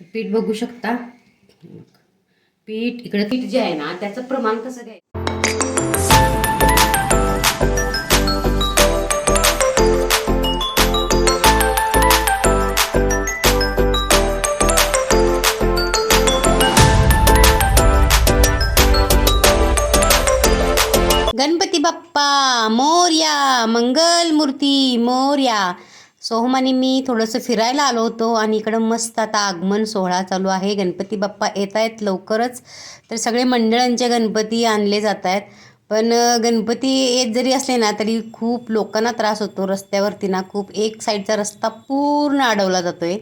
तर पीठ बघू शकता. पीठ इकडे पीठ जे आहे ना त्याचं प्रमाण कसं घ्यायचं? गणपती बाप्पा मोर्या मंगल मूर्ती मोर्या. सोहम आणि मी थोडंसं फिरायला आलो होतो आणि इकडं मस्त आता आगमन सोहळा चालू आहे. गणपती बाप्पा येत आहेत लवकरच. तर सगळे मंडळांचे गणपती आणले जात आहेत पण गणपती येत जरी असले ना तरी खूप लोकांना त्रास होतो. रस्त्यावरती ना खूप एक साईडचा रस्ता पूर्ण अडवला जातो आहे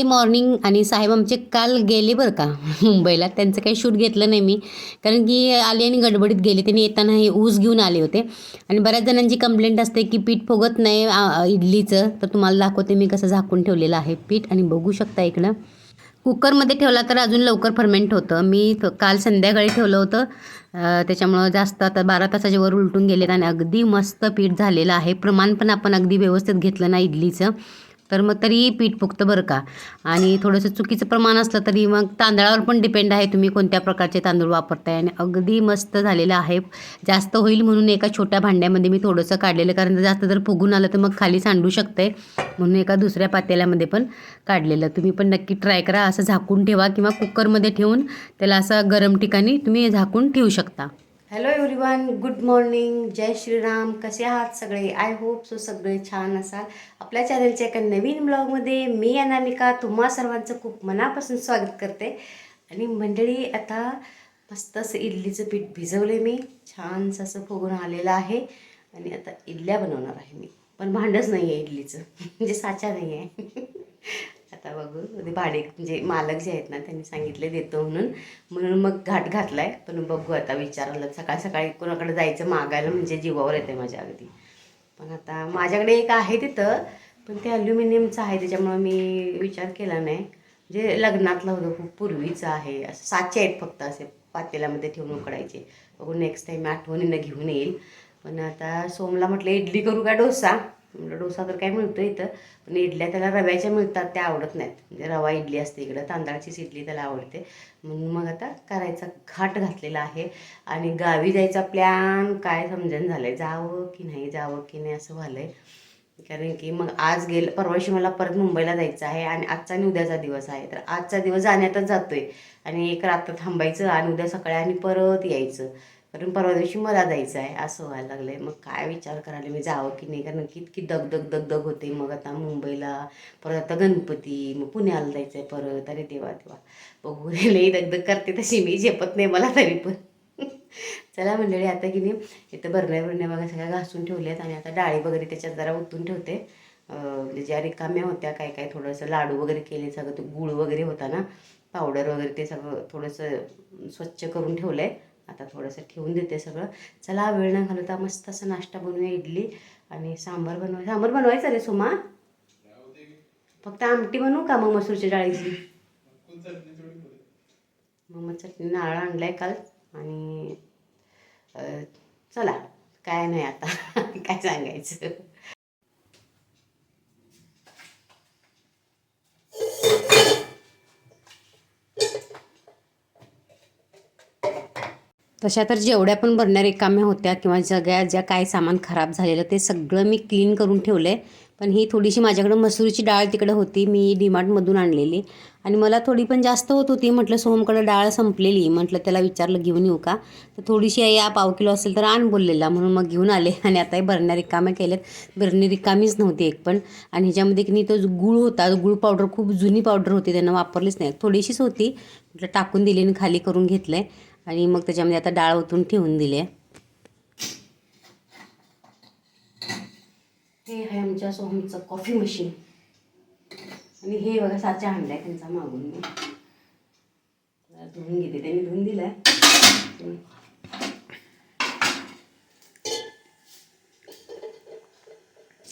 सॅटर्डे मॉर्निंग आणि साहेब आमचे काल गेले बरं का मुंबईला. त्यांचं काही शूट घेतलं नाही मी. कारण की आले आणि गडबडीत गेले. त्यांनी येताना हे ऊस घेऊन आले होते. आणि बऱ्याच जणांची कंप्लेंट असते की पीठ फुगत नाही इडलीचं. तर तुम्हाला दाखवते मी कसं झाकून ठेवलेलं आहे पीठ आणि बघू शकता इकडं. कुकरमध्ये ठेवला तर अजून लवकर फर्मेंट होतं. मी काल संध्याकाळी ठेवलं होतं. त्याच्यामुळं जास्त आता बारा तासाच्या वर उलटून गेलेत आणि अगदी मस्त पीठ झालेलं आहे. प्रमाण पण आपण अगदी व्यवस्थित घेतलं ना इडलीचं. तर मग तरी पीठ फुगतं बरं का? आणि थोडंसं चुकीचं प्रमाण असलं तरी मग तांदळावर पण डिपेंड आहे तुम्ही कोणत्या प्रकारचे तांदूळ वापरताय. आणि अगदी मस्त झालेलं आहे. जास्त होईल म्हणून एका छोट्या भांड्यामध्ये मी थोडंसं काढलेलं कारण जास्त जर फुगून आलं तर मग खाली सांडू शकते म्हणून एका दुसऱ्या पातेल्यामध्ये पण काढलेलं. तुम्ही पण नक्की ट्राय करा. असं झाकून ठेवा किंवा कुकरमध्ये ठेवून त्याला असं गरम ठिकाणी तुम्ही झाकून ठेवू शकता. हॅलो एव्हरीवन गुड मॉर्निंग जय श्रीराम. कसे आहात सगळे? आय होप सो सगळे छान असाल. आपल्या चॅनलच्या एका नवीन ब्लॉगमध्ये मी अनामिका तुम्हा सर्वांचं खूप मनापासून स्वागत करते. आणि मंडळी आता मस्त असं इडलीचं पीठ भिजवले मी. छानसं असं फुगून आलेलं आहे. आणि आता इडल्या बनवणार आहे मी. पण भांडच नाही आहे इडलीचं. म्हणजे साचा नाही आहे आता बघू. ते भाडे म्हणजे मालक जे आहेत ना त्यांनी सांगितले देतो म्हणून. म्हणून मग घाट घातला आहे पण बघू आता विचारलं. सकाळ सकाळी कोणाकडे जायचं मागायला म्हणजे जीवावर येते माझ्या अगदी. पण आता माझ्याकडे एक आहे तिथं पण ते अल्युमिनियमचं आहे. त्याच्यामुळं मी विचार केला नाही. म्हणजे लग्नातलं होतं खूप पूर्वीचं आहे. असं साचे आहेत फक्त असे पातेल्यामध्ये ठेवून उकडायचे. बघू नेक्स्ट टाईम आठवणीनं घेऊन येईल. पण आता सोमला म्हटलं इडली करू का डोसा? म्हटलं डोसा तर काय मिळतो इथं पण इडल्या त्याला रव्याच्या मिळतात त्या आवडत नाहीत. म्हणजे रवा इडली असते इकडं तांदळाचीच इडली त्याला आवडते. म्हणून मग आता करायचा घाट घातलेला आहे आणि गावी जायचा प्लॅन काय समजेन झालं आहे जावं की नाही जावं की नाही असं झालं आहे कारण की मग आज गेलं परवाशी मला परत मुंबईला जायचं आहे आणि आजचा आणि उद्याचा दिवस आहे. तर आजचा दिवस जाण्यातच जातो आहे आणि एक रात्र थांबायचं आणि उद्या सकाळी आणि परत यायचं. कारण परवा दिवशी मला जायचं आहे असं व्हायला लागलं आहे मग काय विचार करायला? मी जावं की नाही? कारण की इतकी दगदग दगदग होते. मग आता मुंबईला परत आता गणपती मग पुण्याला जायचं आहे परत. अरे देवा देवा. बघू लई दगदग करते तशी मी. झेपत नाही मला तरी पण. चला मंडळी आता की नाही इथं बरण्या भरण्या बघा सगळ्या घासून ठेवल्यात आणि आता डाळी वगैरे त्याच्यात जरा ओतून ठेवते. म्हणजे ज्या रिकाम्या होत्या काय काय थोडंसं लाडू वगैरे केले सगळं ते गुळ वगैरे होता ना पावडर वगैरे ते सगळं थोडंसं स्वच्छ करून ठेवलं आहे आता थोडंसं ठेवून देते सगळं. चला वेळ न घालवता. मस्त असं नाश्ता बनवूया इडली आणि सांबार बनवाय. सांबार बनवायचं रे सुमा? फक्त आमटी बनवू का मग मसूरच्या डाळीची? मग मग चटणी नारळ आणलाय काल आणि चला काय नाही आता. काय सांगायचं? तशा तर जेवढ्या पण भरण्या रिकाम्या होत्या किंवा सगळ्या ज्या काय सामान खराब झालेलं ते सगळं मी क्लीन करून ठेवलं आहे पण ही थोडीशी माझ्याकडं मसुरीची डाळ तिकडं होती मी डीमार्टमधून आणलेली. आणि मला थोडी पण जास्त होत होती म्हटलं सोहमकडं डाळ संपलेली. म्हटलं त्याला विचारलं घेऊन येऊ का? तर थोडीशी या पाव किलो असेल तर आण बोललेला. म्हणून मग घेऊन आले. आणि आता हे भरण्या रिकाम्या केल्यात. बरणी रिकामीच नव्हती एक पण. आणि ह्याच्यामध्ये की नाही तो जो गुळ होता. गुळ पावडर खूप जुनी पावडर होती. त्यांना वापरलीच नाही. थोडीशीच होती. म्हटलं टाकून दिली आणि खाली करून घेतलं आहे आणि मग त्याच्यामध्ये आता डाळ ओतून ठेवून दिली आहे. हे आहे आमच्या सोहमचं कॉफी मशीन आणि हे बघा साचा आणलाय त्यांचा मागून. मी धुवून घेते. त्यांनी धुवून आहे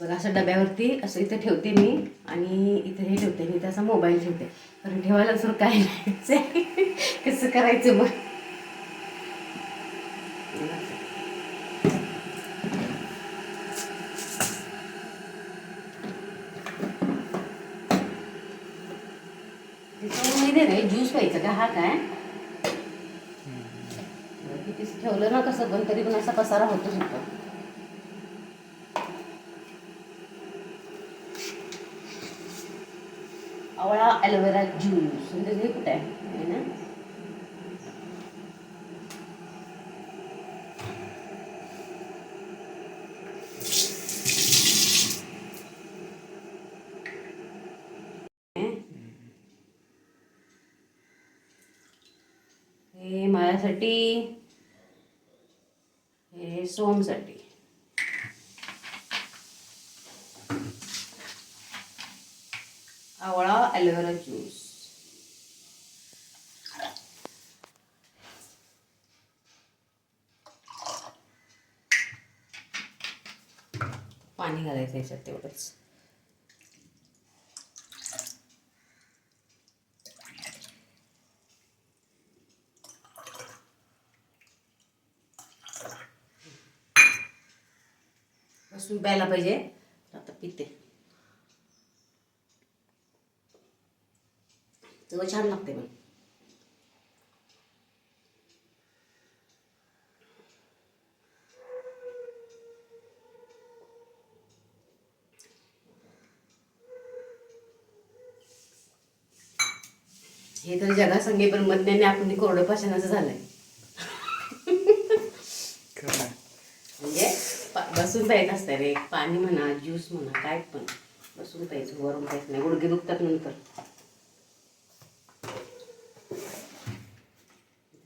बघा असं डब्यावरती असं इथं ठेवते मी आणि इथं हे ठेवते. मी इथं असा मोबाईल ठेवते. कारण ठेवायला दुसरं काय नाही. कसं करायचं मग त्याच्यामुळे माहिती आहे दहा हा काय किती ठेवलं ना कसं पण तरी पण असा पसारा होतो होतो आवळा ॲलोवेरा ज्यूस म्हणजे हे कुठे आहे? ना हे माझ्यासाठी हे सोमसाठी आवळा ॲलोवेरा ज्यूस पाणी घालायचं याच्यात तेवढंच. बसून प्यायला पाहिजे. आता पिते. तेव्हा छान लागते पण हे तर जगासंगे पण मध्याने आपण कोरडं पाषाणाचं झालंय. म्हणजे बसून प्यायचं असतं रे. पाणी म्हणा ज्यूस म्हणा काय पण. बसून प्यायचं वरून प्यायचं नाही. गुडघे दुखतात नंतर.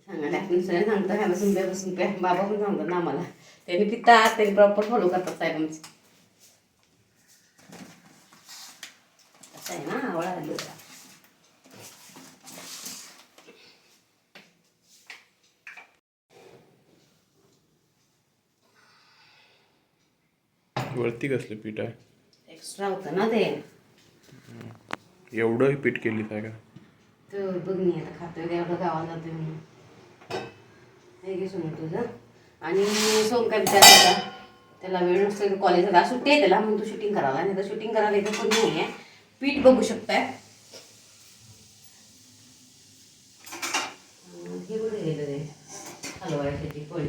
सांगायला आपण सगळे सांगतो ह्या बसून प्या बसून प्या. बाबा पण सांगतात ना आम्हाला. त्यांनी पितात त्यांनी प्रॉपर फॉलो करतात साहेब आमचे. असं आहे ना आली वरती कसलं पीठ आहे? एक्स्ट्रा होतं ना ते. एवढं पीठ केलीस आहे का? तर बघ मी आता खातोय एवढं गावाला जातोय हे घे सोडून तुझं. आणि सोम काय विचारायचा त्याला वेळ नसतो कॉलेजला आज सुट्टी आहे त्याला म्हणून तू शूटिंग करावा नाही तर शूटिंग करायला इथं कोणी नाही आहे पीठ बघू शकताय अं, हे कुठे गेलं रे हलवायसाठी पळी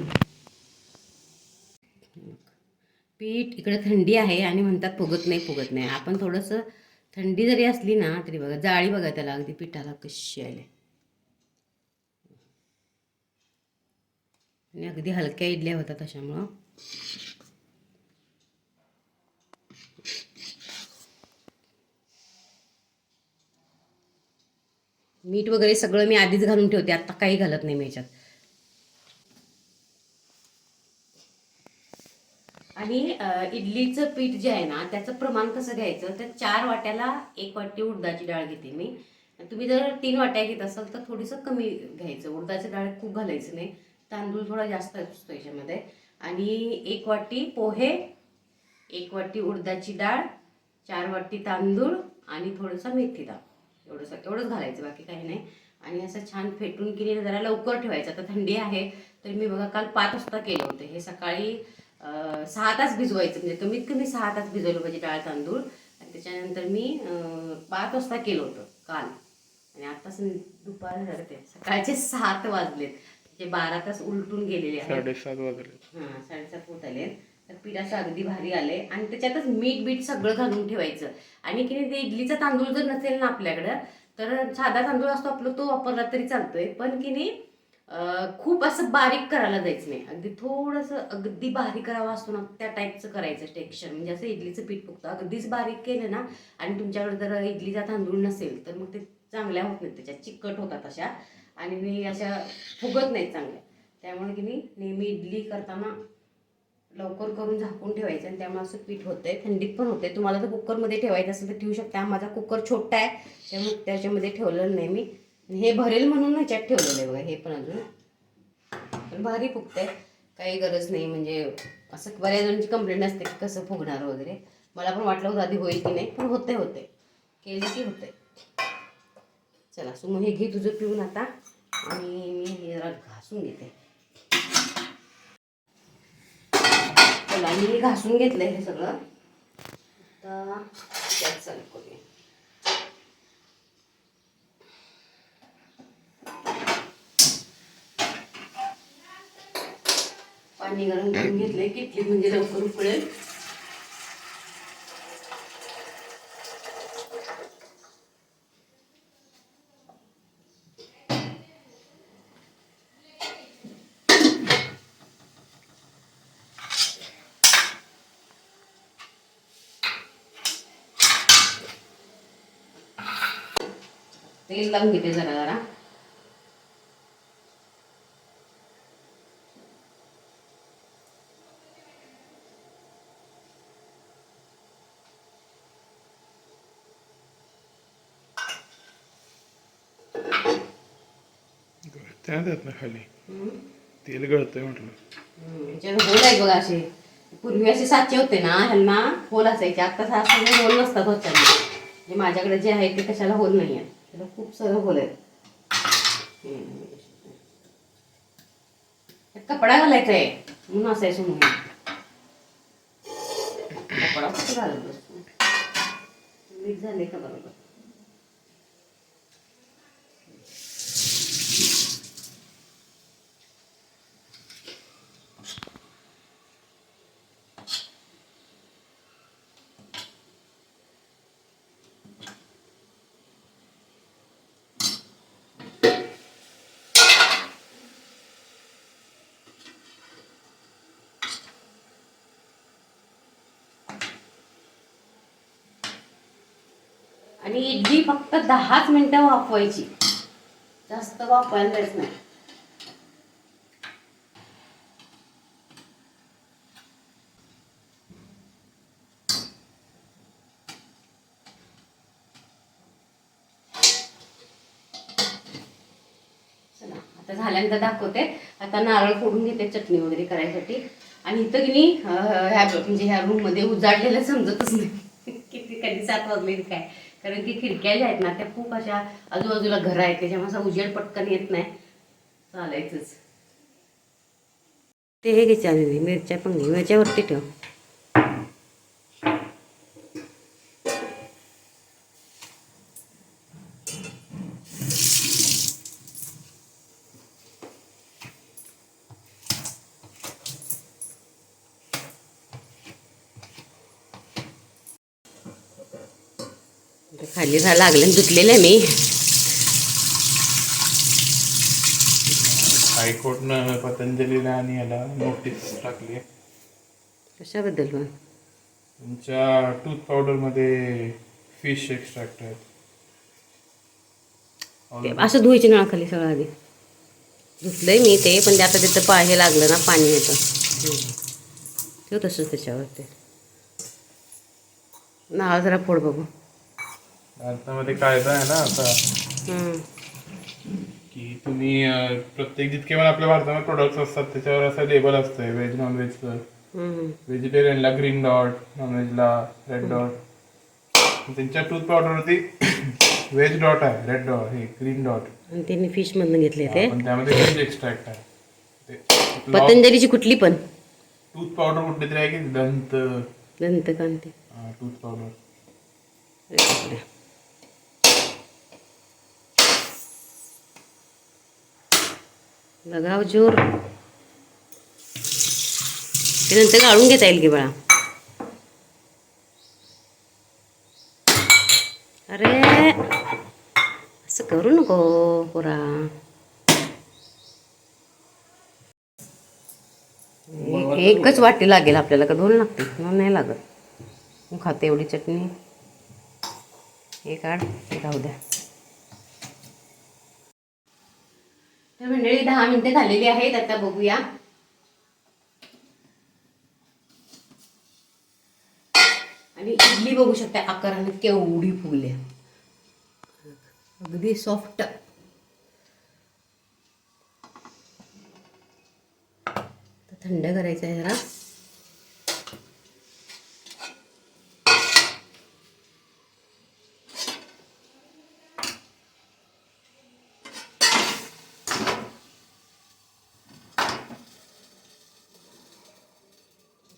पीठ इकडे थंडी आहे आणि म्हणतात फुगत नाही फुगत नाही. आपण थोडंसं थंडी जरी असली ना तरी बघा जाळी बघा त्याला. अगदी पिठाला कशी आले. आणि अगदी हलक्या इडल्या होतात त्याच्यामुळं मीठ वगैरे सगळं मी आधीच घालून ठेवते. आत्ता काही घालत नाही मी याच्यात. आणि इडलीचं पीठ जे आहे ना त्याचं प्रमाण कसं घ्यायचं? तर चार वाट्याला एक वाटी उडदाची डाळ घेते मी. तुम्ही जर तीन वाट्या घेत असाल तर थोडीसं कमी घ्यायचं. उडदाची डाळ खूप घालायचं नाही. तांदूळ थोडा जास्त असतो याच्यामध्ये. आणि एक वाटी पोहे एक वाटी उडदाची डाळ चार वाटी तांदूळ आणि थोडंसं मेथी डाळ. एवढंसं एवढंच घालायचं बाकी काही नाही. आणि असं छान फेटून की जरा लवकर ठेवायचं. आता थंडी आहे. तर मी बघा काल पाच वाजता केलं होतं. हे सकाळी सहा तास भिजवायचं. म्हणजे कमीत कमी सहा तास भिजवलं पाहिजे डाळ तांदूळ. आणि त्याच्यानंतर मी पाच वाजता केलं होतं काल. आणि आता दुपार झालं ते सकाळचे सात वाजलेत. म्हणजे बारा तास उलटून गेलेले आहेत. साडेसात वाजले. हां साडेसात होत आले तर पीठ असं अगदी भारी आले आणि त्याच्यातच मीठ बीठ सगळं घालून ठेवायचं. आणि की नाही ते इडलीचा तांदूळ जर नसेल ना आपल्याकडं तर साधा तांदूळ असतो आपलं तो वापरला तरी चालतोय. पण की नाही खूप असं बारीक करायला जायचं नाही. अगदी थोडंसं अगदी बारीक करावं असतो ना त्या टाईपचं करायचं टेक्स्चर म्हणजे असं इडलीचं पीठ फुगतं. अगदीच बारीक केलं ना आणि तुमच्याकडे जर इडलीचा तांदूळ नसेल तर मग ते चांगल्या होत नाहीत त्याच्या चिकट होतात अशा. आणि मी अशा फुगत नाहीत चांगल्या. त्यामुळे की मी नेहमी इडली करताना लवकर करून झाकून ठेवायचं आणि त्यामुळे असं पीठ होतंय. थंडीत पण होते तुम्हाला जर कुकरमध्ये ठेवायचं असेल तर ठेवू शकता. माझा कुकर छोटा आहे त्यामुळे त्याच्यामध्ये ठेवलेलं नाही मी. हे भरेल म्हणून ह्याच्यात ठेवलेलं आहे बघा हे पण अजून. पण भारी फुगतंय. काही गरज नाही म्हणजे असं बऱ्याच जणांची कंप्लेंट असते की कसं फुगणार वगैरे. मला पण वाटलं होतं आधी होईल की नाही पण होते होते केले की होते चला सुमो मग हे घे तुझं पिऊन आता. आणि मी हे जरा घासून घेते. चला मी हे घासून घेतलं हे सगळं. आता चल चालू करूया. पाणी गरम करून घेतलंय किटली म्हणजे लवकर उकळेल. तेल लावून घेते जरा जरा. त्या देत ना खाली. तेल गळतंय म्हटलं. याच्यात होल आहेत बघा असे. पूर्वी असे साचे होते ना ह्यांना होल असायचे. आता असं होल नसतात होत्यांना म्हणजे माझ्याकडे जे आहे ते कशाला होल नाही आहे त्याला खूप सारं होल आहे कपडा घालायचा आहे म्हणून असायचं म्हणून. कपडा कुठे घालत मीठ झाले का बरोबर? आणि इडली फक्त दहाच मिनिटं वाफवायची. जास्त वाफवायला जायचं नाही. आता झाल्यानंतर दाखवते. आता नारळ फोडून घेते चटणी वगैरे करायसाठी. आणि इथं की नाही ह्या म्हणजे ह्या रूममध्ये उजाडलेलं समजतच नाही. किती कधी सात वाजले काय. कारण की खिडक्या ज्या आहेत ना त्या खूप अशा आजूबाजूला घरं आहेत त्याच्यामुळे असा उजेड पटकन येत नाही. चालायचंच. ते हे घ्यायचे आम्ही मिरच्या पण घे. मिरच्यावरती ठेव. झा लागलं धुतलेलं आहे मी. हायकोर्टनं पतंजलीला आणि याला नोटीस टाकली कशाबद्दल पण तुमच्या टूथ पावडरमध्ये फिश एक्स्ट्रॅक्ट आहेत. ते असं धुवायची नळाखाली सगळं आधी. धुतलंय मी ते पण ते आता तिथं पाहे लागलं ना पाणी येतं. ठेव तसंच त्याच्यावरती. नाव जरा फोड बघू. भारतामध्ये कायदा आहे ना आता. की तुम्ही अं, प्रत्येक जितके पण आपल्या भारतामध्ये प्रोडक्ट्स असतात त्याच्यावर असं लेबल असतंय व्हेज नॉन व्हेजचं हम्म. व्हेजिटेरियनला ग्रीन डॉट नॉनव्हेजला रेड डॉट त्यांच्या टूथ पावडरवरती व्हेज डॉट आहे रेड डॉट हे ग्रीन डॉट आणि त्यांनी फिशमधून घेतले ते. पण त्यामध्ये व्हेज एक्स्ट्रॅक्ट आहे. ते पतंजलीची कुठली पण. टूथ पावडर कुठली तरी आहे की दंत. दंतकांती टूथ पावडर अरे बापरे. लगाव जोर. ते नंतर गाळून घेता येईल की बाळा? अरे असं करू नको पुरा. एकच वाटी लागेल आपल्याला का दोन लागते दोन नाही लागत. खाते एवढी चटणी. एक आठ हे राहू द्या. मंडळी दहा मिनिटं झालेली आहेत आता बघूया. आणि इडली बघू शकता आकाराने केवढी फुगली अगदी सॉफ्ट थंड करायचं आहे जरा.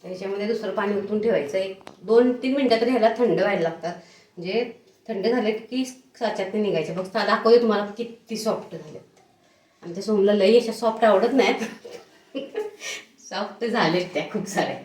त्याच्यामध्ये दुसरं पाणी ओतून ठेवायचं. एक दोन तीन मिनटं तरी ह्याला थंड व्हायला लागतात. म्हणजे थंड झाले की साच्यात ते निघायचे बघ दाखवते तुम्हाला किती सॉफ्ट झालेत. आमच्या सोमला लई अशा सॉफ्ट आवडत नाहीत. सॉफ्ट झालेत त्या खूप साऱ्या.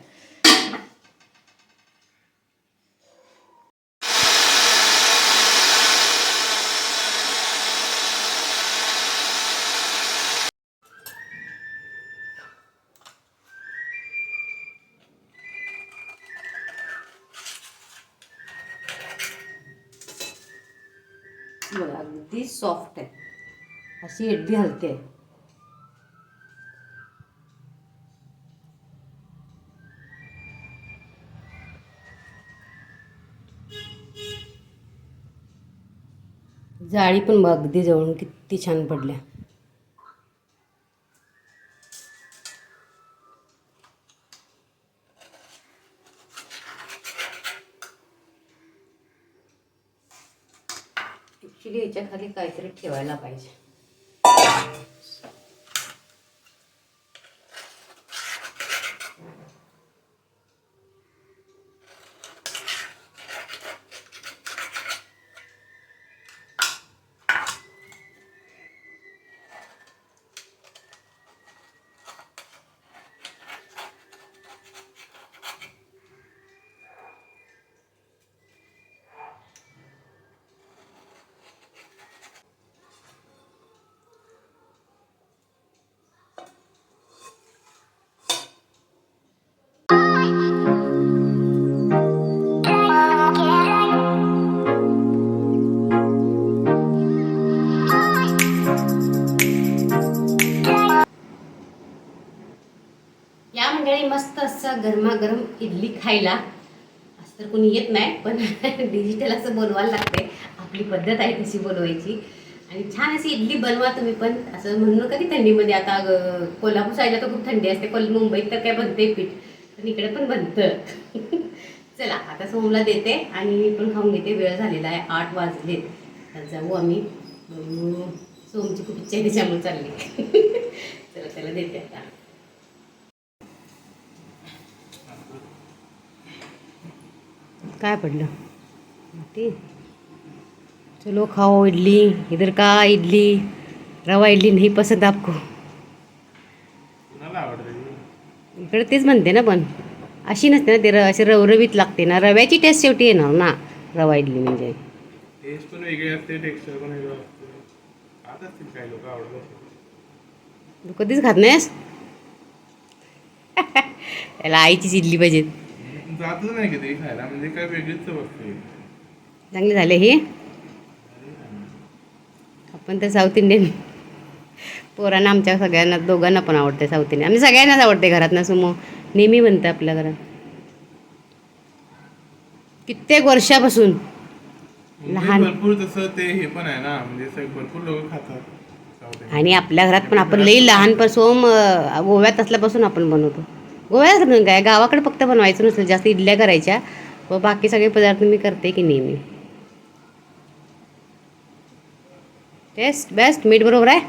बघा अगदी सॉफ्ट आहे. अशी इडली हलते जाळी पण बघ अगदी जवळून किती छान पडल्या. खाली काहीतरी ठेवायला पाहिजे. असा गरमागरम इडली खायला. असं तर कोणी येत नाही पण डिजिटल असं बोलवायला लागते आपली पद्धत आहे तशी बोलवायची. आणि छान अशी इडली बनवा तुम्ही पण. असं म्हणू कधी थंडीमध्ये. आता कोल्हापूर साईडला तर खूप थंडी असते. कोल मुंबईत तर काय बनते पीठ. पण इकडे पण बनतं. चला आता सोमला देते आणि मी पण खाऊन घेते. वेळ झालेला आहे. आठ वाजले. तर जाऊ आम्ही. सोमची खूप इच्छा आहे त्याच्यामुळे चालली. चला त्याला देते आता. काय पडलं? माती. चलो खाओ इडली इधर का इडली? रवा इडली नाही पसंत आपको? इकडे तेच म्हणते ना पण. अशी नसते ना ते र अशी रवरवीत लागते ना. रव्याची टेस्ट शेवटी येणार ना रवा इडली म्हणजे. टेस्ट पण वेगळी असते टेक्स्चर पण वेगळं असते. खात असतील काही लोक आवडत असेल तू कधीच खात नाहीस? त्याला आईचीच इडली पाहिजे जातच नाही कधी खायला म्हणजे काय वेगळीच चव असते. चांगले झाले हे? आपण तर साऊथ इंडियन पोरांना आमच्या सगळ्यांना दोघांना पण आवडते साऊथ इंडियन. आम्ही सगळ्यांनाच आवडते घरात ना सुमो नेहमी बनतं आपल्या घरात. कित्येक वर्षापासून म्हणजे लहान- भरपूर तसं ते हे पण आहे ना म्हणजे भरपूर लोक खातात. आणि आपल्या घरात पण आपण लई लहानपासून गोव्यात असल्यापासून आपण बनवतो. गोव्यात काय गावाकडे फक्त बनवायचं नसेल जास्त इडल्या करायच्या व बाकी सगळे पदार्थ मी करते की नेहमी. टेस्ट बेस्ट मीठ बरोबर आहे?